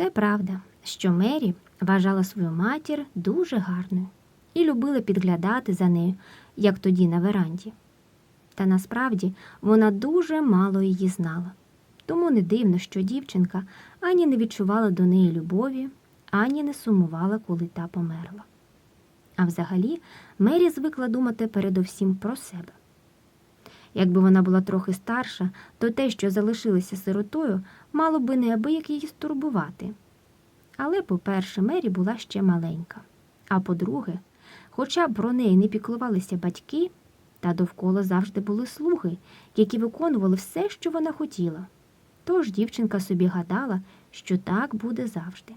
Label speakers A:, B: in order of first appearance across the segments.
A: Це правда, що Мері вважала свою матір дуже гарною і любила підглядати за нею, як тоді на веранді. Та насправді вона дуже мало її знала. Тому не дивно, що дівчинка ані не відчувала до неї любові, ані не сумувала, коли та померла. А взагалі Мері звикла думати передовсім про себе. Якби вона була трохи старша, то те, що залишилося сиротою, мало би неабияк її стурбувати. Але, по-перше, Мері була ще маленька. А по-друге, хоча про неї не піклувалися батьки, та довкола завжди були слуги, які виконували все, що вона хотіла. Тож дівчинка собі гадала, що так буде завжди.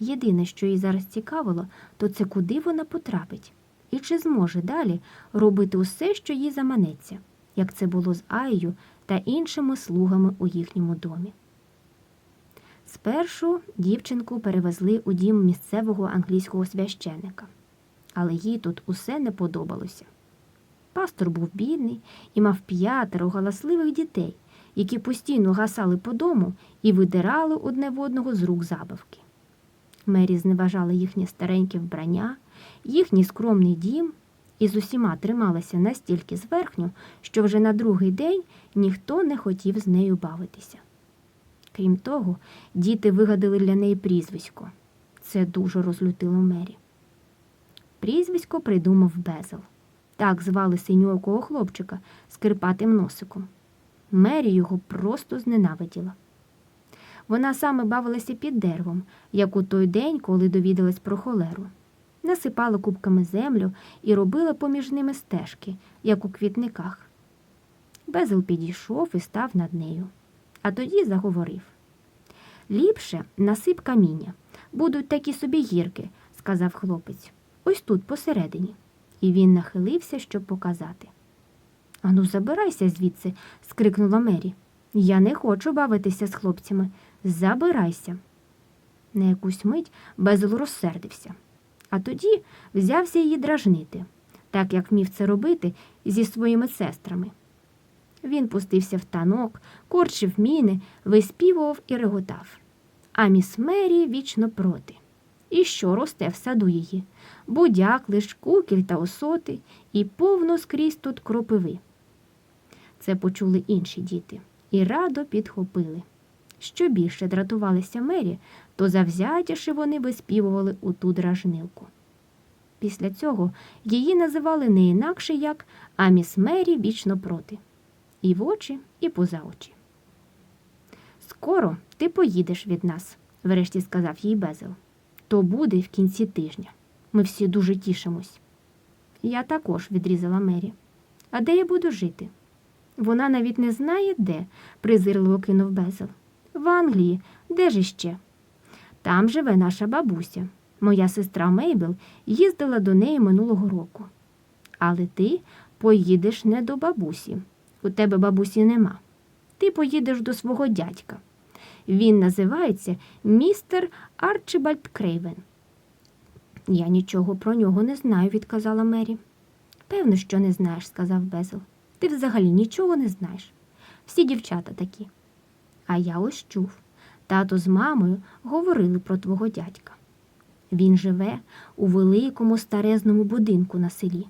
A: Єдине, що їй зараз цікавило, то це куди вона потрапить, і чи зможе далі робити усе, що їй заманеться, як це було з Аєю та іншими слугами у їхньому домі. Спершу дівчинку перевезли у дім місцевого англійського священика, але їй тут усе не подобалося. Пастор був бідний і мав п'ятеро галасливих дітей, які постійно гасали по дому і видирали одне в одного з рук забавки. Мері зневажала їхнє стареньке вбрання, їхній скромний дім і з усіма трималася настільки зверхньо, що вже на другий день ніхто не хотів з нею бавитися. Крім того, діти вигадали для неї прізвисько. Це дуже розлютило Мері. Прізвисько придумав Безел. Так звали синьокого хлопчика з кирпатим носиком. Мері його просто зненавиділа. Вона саме бавилася під деревом, як у той день, коли довідалась про холеру. Насипала кубками землю і робила поміж ними стежки, як у квітниках. Безел підійшов і став над нею, а тоді заговорив. Ліпше насип каміння. Будуть такі собі гірки, сказав хлопець. Ось тут посередині. І він нахилився, щоб показати. Ану, забирайся звідси, скрикнула Мері. Я не хочу бавитися з хлопцями. Забирайся. На якусь мить Безел розсердився, а тоді взявся її дражнити, так як вмів це робити зі своїми сестрами. Він пустився в танок, корчив міни, виспівував і реготав. А міс Мері вічно проти. І що росте в саду її? Будяк, лиш кукіль та осоти, і повно скрізь тут кропиви. Це почули інші діти і радо підхопили. Що більше дратувалися Мері, то завзятіше вони виспівували у ту дражнилку. Після цього її називали не інакше як а міс Мері вічно проти. І в очі, і поза очі. Скоро ти поїдеш від нас, врешті сказав їй Безел. То буде в кінці тижня. Ми всі дуже тішимось. Я також відрізала Мері. А де я буду жити? Вона навіть не знає, де, презирливо кинув Безел. В Англії, де ж іще? Там живе наша бабуся. Моя сестра Мейбл їздила до неї минулого року. Але ти поїдеш не до бабусі. У тебе бабусі нема. Ти поїдеш до свого дядька. Він називається містер Арчибальд Крейвен. Я нічого про нього не знаю, відказала Мері. Певно, що не знаєш, сказав Безел. Ти взагалі нічого не знаєш. Всі дівчата такі. А я ось чув. Тато з мамою говорили про твого дядька. Він живе у великому старезному будинку на селі.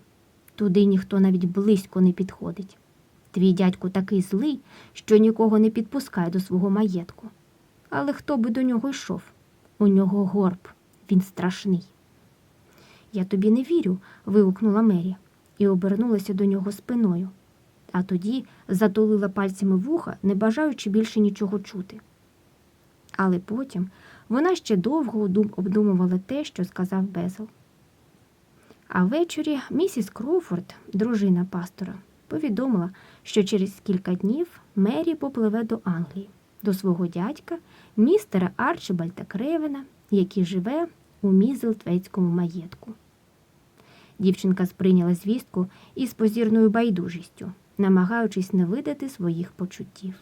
A: Туди ніхто навіть близько не підходить. Твій дядько такий злий, що нікого не підпускає до свого маєтку. Але хто би до нього йшов? У нього горб, він страшний. Я тобі не вірю, вигукнула Мері і обернулася до нього спиною, а тоді затулила пальцями вуха, не бажаючи більше нічого чути. Але потім вона ще довго обдумувала те, що сказав Безел. А ввечері місіс Кроуфорд, дружина пастора, повідомила, що через кілька днів Мері попливе до Англії, до свого дядька, містера Арчибальда Кревена, який живе у Мізелтвецькому маєтку. Дівчинка сприйняла звістку із позірною байдужістю, намагаючись не видати своїх почуттів.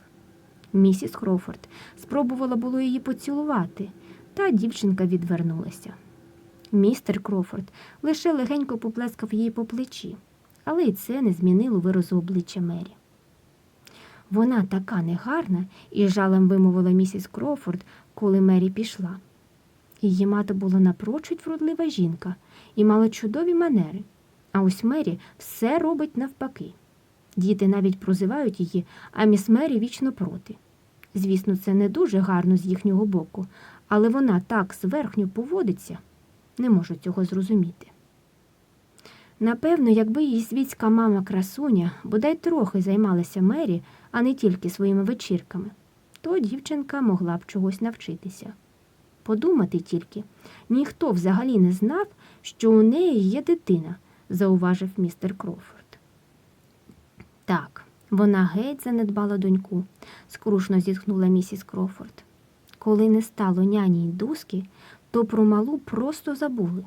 A: Місіс Хрофорд спробувала було її поцілувати, та дівчинка відвернулася. Містер Крофорд лише легенько поплескав її по плечі, але й це не змінило виразу обличчя Мері. Вона така негарна, із жалем вимовила місіс Крофорд, коли Мері пішла. Її мати була напрочуд вродлива жінка і мала чудові манери. А ось Мері все робить навпаки. Діти навіть прозивають її, а міс Мері вічно проти. Звісно, це не дуже гарно з їхнього боку, але вона так зверхньо поводиться, не можу цього зрозуміти. Напевно, якби її світська мама красуня бодай трохи займалася Мері, а не тільки своїми вечірками, то дівчинка могла б чогось навчитися. Подумати тільки, ніхто взагалі не знав, що у неї є дитина, зауважив містер Крофорд. Так, вона геть занедбала доньку, скрушно зітхнула місіс Крофорд. Коли не стало няні й дуски, то про малу просто забули.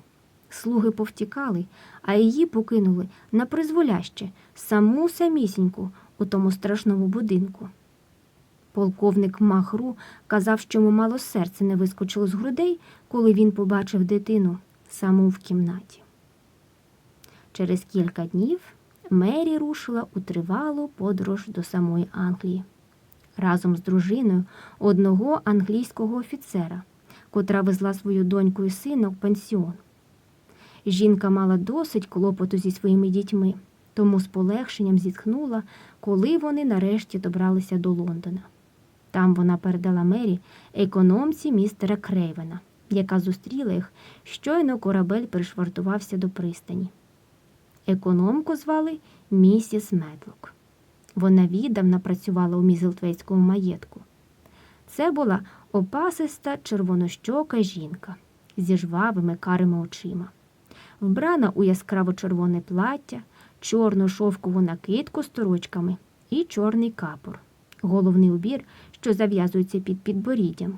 A: Слуги повтікали, а її покинули на призволяще, саму самісіньку у тому страшному будинку. Полковник Махру казав, що йому мало серце не вискочило з грудей, коли він побачив дитину саму в кімнаті. Через кілька днів Мері рушила у тривалу подорож до самої Англії разом з дружиною одного англійського офіцера, котра везла свою доньку і сина в пансіон. Жінка мала досить клопоту зі своїми дітьми, тому з полегшенням зітхнула, коли вони нарешті добралися до Лондона. Там вона передала Мері економці містера Крейвена, яка зустріла їх, щойно корабель пришвартувався до пристані. Економку звали місіс Медлок. Вона віддавна працювала у Мізелтвейському маєтку. Це була опасиста червонощока жінка зі жвавими карими очима, вбрана у яскраво червоне плаття, чорну шовкову накидку з торочками і чорний капор, головний убір, що зав'язується під підборіддям,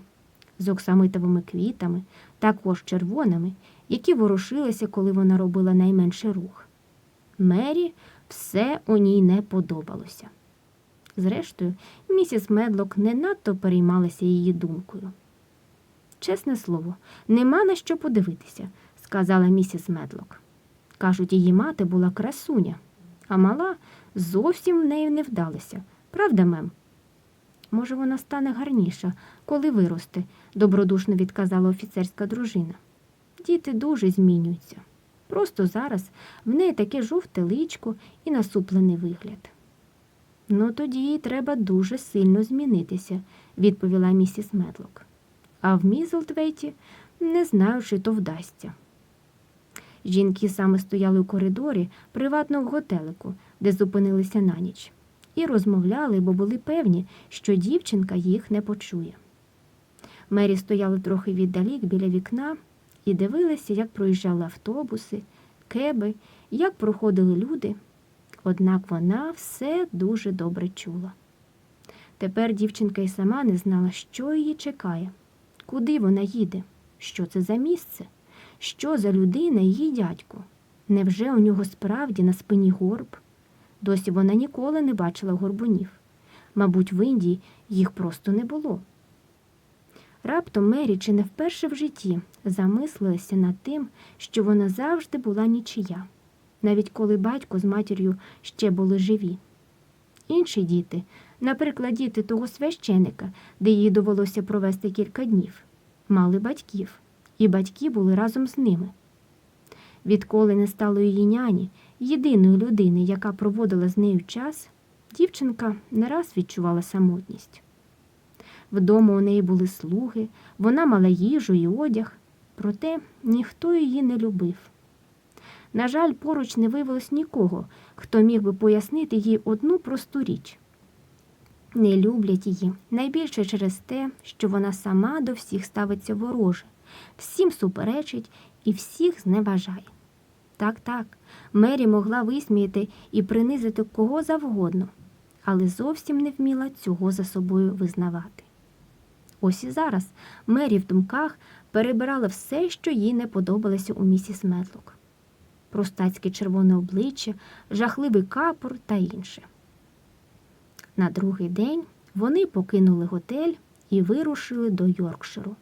A: з оксамитовими квітами, також червоними, які ворушилися, коли вона робила найменший рух. Мері все у ній не подобалося. Зрештою, місіс Медлок не надто переймалася її думкою. Чесне слово, нема на що подивитися, сказала місіс Медлок. Кажуть, її мати була красуня, а мала зовсім в неї не вдалася. Правда, мем? Може, вона стане гарніша, коли виросте, добродушно відказала офіцерська дружина. Діти дуже змінюються. Просто зараз в неї таке жовте личко і насуплений вигляд. Ну, тоді їй треба дуже сильно змінитися, відповіла місіс Медлок. А в Мізлтвейті не знаю, чи то вдасться. Жінки саме стояли у коридорі приватного готелику, де зупинилися на ніч, і розмовляли, бо були певні, що дівчинка їх не почує. Мері стояли трохи віддалік біля вікна і дивилися, як проїжджали автобуси, кеби, як проходили люди. Однак вона все дуже добре чула. Тепер дівчинка й сама не знала, що її чекає, куди вона їде, що це за місце, що за людина її дядько. Невже у нього справді на спині горб? Досі вона ніколи не бачила горбунів. Мабуть, в Індії їх просто не було. Раптом Мері чи не вперше в житті замислилася над тим, що вона завжди була нічия, навіть коли батько з матір'ю ще були живі. Інші діти, наприклад, діти того священика, де їй довелося провести кілька днів, мали батьків, і батьки були разом з ними. Відколи не стало її няні, єдиної людини, яка проводила з нею час, дівчинка не раз відчувала самотність. Вдома у неї були слуги, вона мала їжу і одяг, проте ніхто її не любив. На жаль, поруч не виявилось нікого, хто міг би пояснити їй одну просту річ. Не люблять її найбільше через те, що вона сама до всіх ставиться вороже, всім суперечить і всіх зневажає. Так, так, Мері могла висміяти і принизити кого завгодно, але зовсім не вміла цього за собою визнавати. Ось і зараз Мері в думках перебирала все, що їй не подобалося у місіс Медлок. Простацьке червоне обличчя, жахливий капор та інше. На другий день вони покинули готель і вирушили до Йоркширу.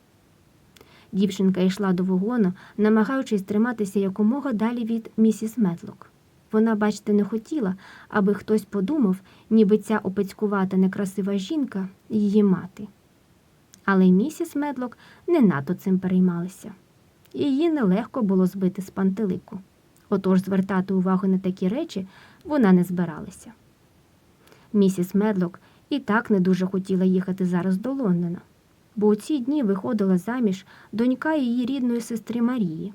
A: Дівчинка йшла до вагону, намагаючись триматися якомога далі від місіс Медлок. Вона, бачите, не хотіла, аби хтось подумав, ніби ця опецькувата некрасива жінка її мати. Але місіс Медлок не надто цим переймалася. Її нелегко було збити з пантелику. Отож звертати увагу на такі речі вона не збиралася. Місіс Медлок і так не дуже хотіла їхати зараз до Лондона, бо у ці дні виходила заміж донька її рідної сестри Марії.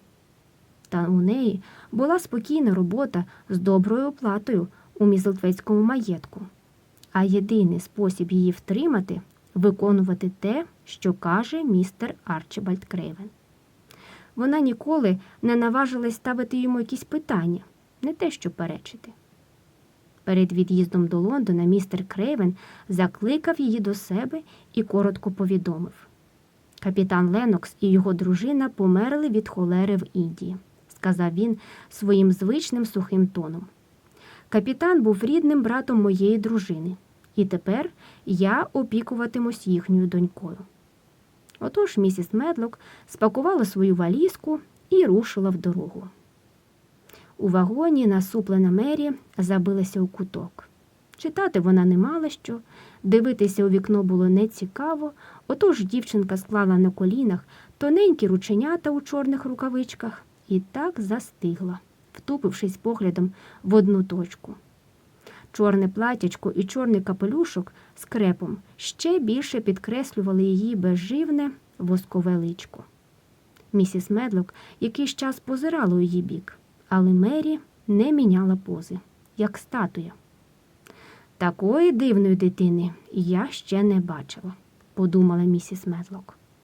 A: Та у неї була спокійна робота з доброю оплатою у мізлтвецькому маєтку, а єдиний спосіб її втримати виконувати те, що каже містер Арчибальд Крейвен. Вона ніколи не наважилась ставити йому якісь питання, не те, що перечити. Перед від'їздом до Лондона містер Крейвен закликав її до себе і коротко повідомив. Капітан Ленокс і його дружина померли від холери в Індії, сказав він своїм звичним сухим тоном. Капітан був рідним братом моєї дружини, і тепер я опікуватимусь їхньою донькою. Отож місіс Медлок спакувала свою валізку і рушила в дорогу. У вагоні насуплена Мері забилася у куток. Читати вона не мала що, дивитися у вікно було нецікаво, отож дівчинка склала на колінах тоненькі рученята у чорних рукавичках і так застигла, втупившись поглядом в одну точку. Чорне платячко і чорний капелюшок з крепом ще більше підкреслювали її безживне воскове личко. Місіс Медлок якийсь час позирала у її бік, але Мері не міняла пози, як статуя. Такої дивної дитини я ще не бачила, подумала місіс Медлок.